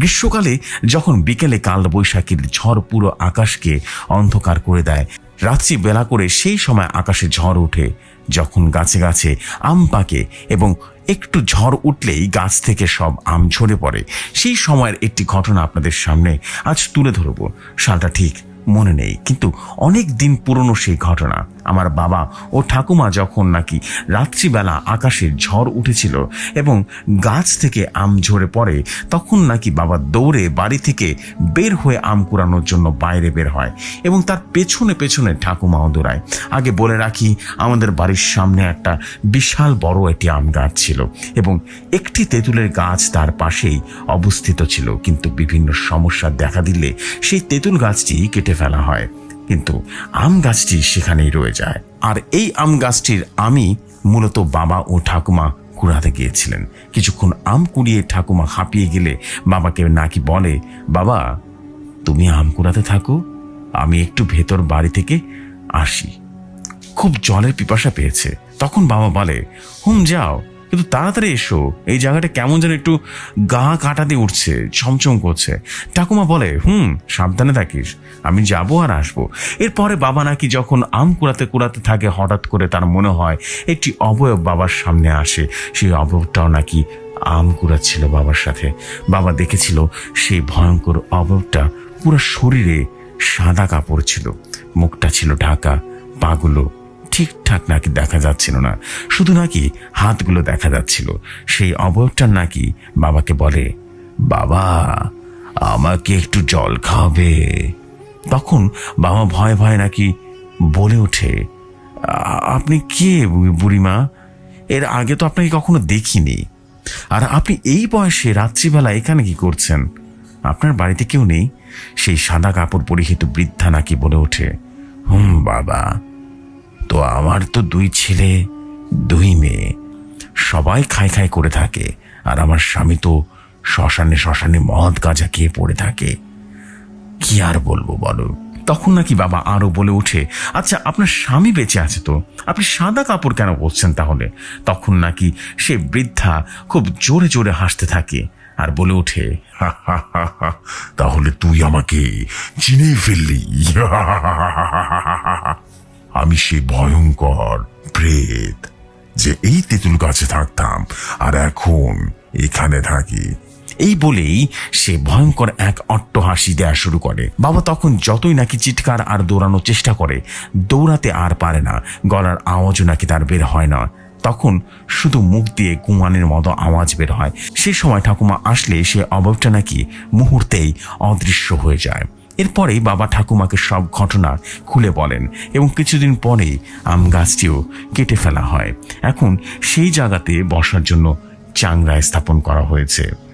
গ্রীষ্মকালে যখন বিকেলে কাল বৈশাখীর ঝড় পুরো আকাশকে অন্ধকার করে দেয়, রাত্রি বেলা করে সেই সময় আকাশে ঝড় ওঠে। যখন গাছে গাছে আম পাকে এবং একটু ঝড় উঠলেই গাছ থেকে সব আম ঝরে পড়ে, সেই সময়ের একটি ঘটনা আপনাদের সামনে আজ তুলে ধরব। সালটা ঠিক মনে নেই, কিন্তু অনেক দিন পুরনো সেই ঘটনা। আমার বাবা ও ঠাকুমা যখন নাকি রাত্রিবেলা আকাশে ঝড় উঠেছিল এবং গাছ থেকে আম ঝরে পড়ে, তখন নাকি বাবা দৌড়ে বাড়ি থেকে বের হয়ে আম কুড়ানোর জন্য বাইরে বের হয় এবং তার পেছনে পেছনে ঠাকুমাও দৌড়ায় আগে বলে রাখি, আমাদের বাড়ির সামনে একটা বিশাল বড় একটি আম গাছ ছিল এবং একটি তেঁতুলের গাছ তার পাশেই অবস্থিত ছিল। কিন্তু বিভিন্ন সমস্যা দেখা দিলে সেই তেঁতুল গাছটি কেটে ফেলা হয়। কিন্তু আম গাছটি সেখানেই রয়ে যায়। আর এই আম গাছটির আমি মূলত বাবা ও ঠাকুমা কুড়াতে গিয়েছিলেন। কিছুক্ষণ আম কুড়িয়ে ঠাকুমা হাঁপিয়ে গেলে বাবাকে নাকি বলে, বাবা, তুমি আম কুড়াতে থাকো, আমি একটু ভেতর বাড়ি থেকে আসি। খুব জলের পিপাসা পেয়েছে। তখন বাবা বলে, হুম, যাও। কিন্তু তাড়াতাড়ি এসো। এই জায়গাটা কেমন যেন একটু গা কাটা দিয়ে উঠছে ছমছম করছে। ঠাকুমা বলে, হুম, সাবধানে থাকিস, আমি যাব আর আসব। এরপরে বাবা নাকি যখন আম কুড়াতে কুড়াতে থাকে, হঠাৎ করে তার মনে হয় একটি অবয়ব বাবার সামনে আসে। সেই অবয়বটাও নাকি আম কুড়াচ্ছিল বাবার সাথে। বাবা দেখেছিল সেই ভয়ঙ্কর অবয়বটা পুরো শরীরে সাদা কাপড় ছিল। মুখটা ছিল ঢাকা, পাগুলো ঠিকঠাক নাকি দেখা যাচ্ছিল না? শুধু নাকি হাতগুলো দেখা যাচ্ছিল। সেই অবয়বটার নাকি বাবাকে বলে, বাবা, আমাকে একটু জল খাওয়াবে। তখন বাবা ভয় ভয় নাকি বলে ওঠে, আপনি কে বুড়িমা? এর আগে তো আপনাকে কখনো দেখিনি। আর আপনি এই বয়সে রাত্রিবেলা এখানে কি করছেন? আপনার বাড়িতে কেউ নেই? সেই সাদা কাপড় পরিহিত বৃদ্ধা নাকি বলে ওঠে, হুম, বাবা তো আমার তো দুই ছেলে, দুই মেয়ে। সবাই খাই খাই করে থাকে। আর আমার স্বামী তো শ্মশানে শ্মশানে মদ গাঁজা খেয়ে পড়ে থাকে। কি আর বলব বলো? তখন নাকি বাবা আরও বলে ওঠে আচ্ছা আপনার স্বামী বেঁচে আছে তো? আপনি সাদা কাপড় কেন পরছেন তাহলে? তখন নাকি সে বৃদ্ধা খুব জোরে জোরে হাসতে থাকে আর বলে ওঠে তাহলে তুই আমাকে চিনে ফেললি। আমি সে ভয়ঙ্কর প্রেত যে এই তেঁতুল গাছে থাকতাম আর এখন এখানে থাকি। এই বলেই সে ভয়ঙ্কর এক অট্টহাসি দেয়া শুরু করে। বাবা তখন যতই নাকি চিৎকার আর দৌড়ানোর চেষ্টা করে, দৌড়াতে আর পারে না। গলার আওয়াজও নাকি তার বের হয় না। তখন শুধু মুখ দিয়ে কুমানের মতো আওয়াজ বের হয়। সে সময় ঠাকুমা আসলে সে অভাবটা নাকি মুহূর্তেই অদৃশ্য হয়ে যায়। এরপরেই বাবা ঠাকুমাকে সব ঘটনা খুলে বলেন এবং কিছুদিন পরেই আম গাছটিও কেটে ফেলা হয়। এখন সেই জায়গাতে বসার জন্য চাংরা স্থাপন করা হয়েছে।